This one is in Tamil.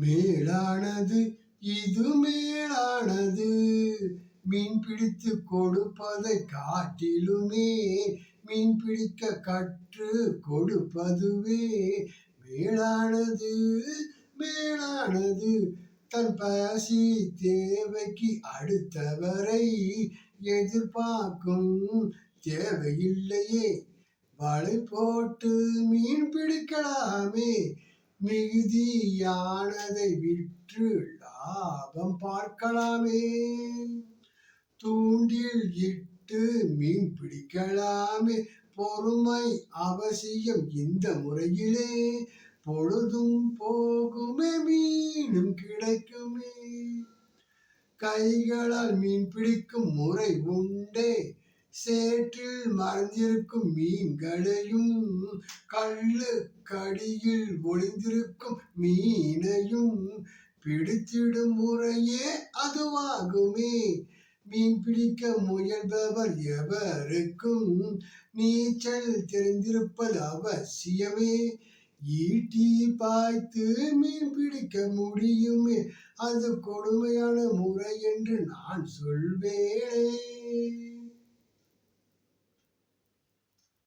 மேலானது இது மேலானது. மீன் பிடித்து கொடுப்பதை காட்டிலுமே மீன் பிடிக்க கற்று கொடுப்பதுவே மேலானது மேலானது. தன் பசி தேவைக்கு அடுத்தவரை எதிர்பார்க்கும் தேவையில்லையே. வலை போட்டு மீன் பிடிக்கலாமே மிகுதியானதை விற்று லாபம் பார்க்கலாமே. தூண்டில் இட்டு மீன் பிடிக்கலாமே. பொறுமை அவசியம் இந்த முறையிலே. பொழுதும் போகுமே மீனும் கிடைக்குமே. கைகளால் மீன் பிடிக்கும் முறை உண்டே. சேற்றில் மறைந்திருக்கும் மீன்களையும் கல்லு ஒளிந்திருக்கும் மீனையும் பிடித்திடும் முறையே அதுவாகுமே. மீன் பிடிக்க முயல்பவர் எவருக்கும் நீச்சல் தெரிந்திருப்பது அவசியமே. ஈட்டி பாய்த்து மீன் பிடிக்க முடியுமே அது கொடுமையான முறை என்று நான் சொல்வேனே.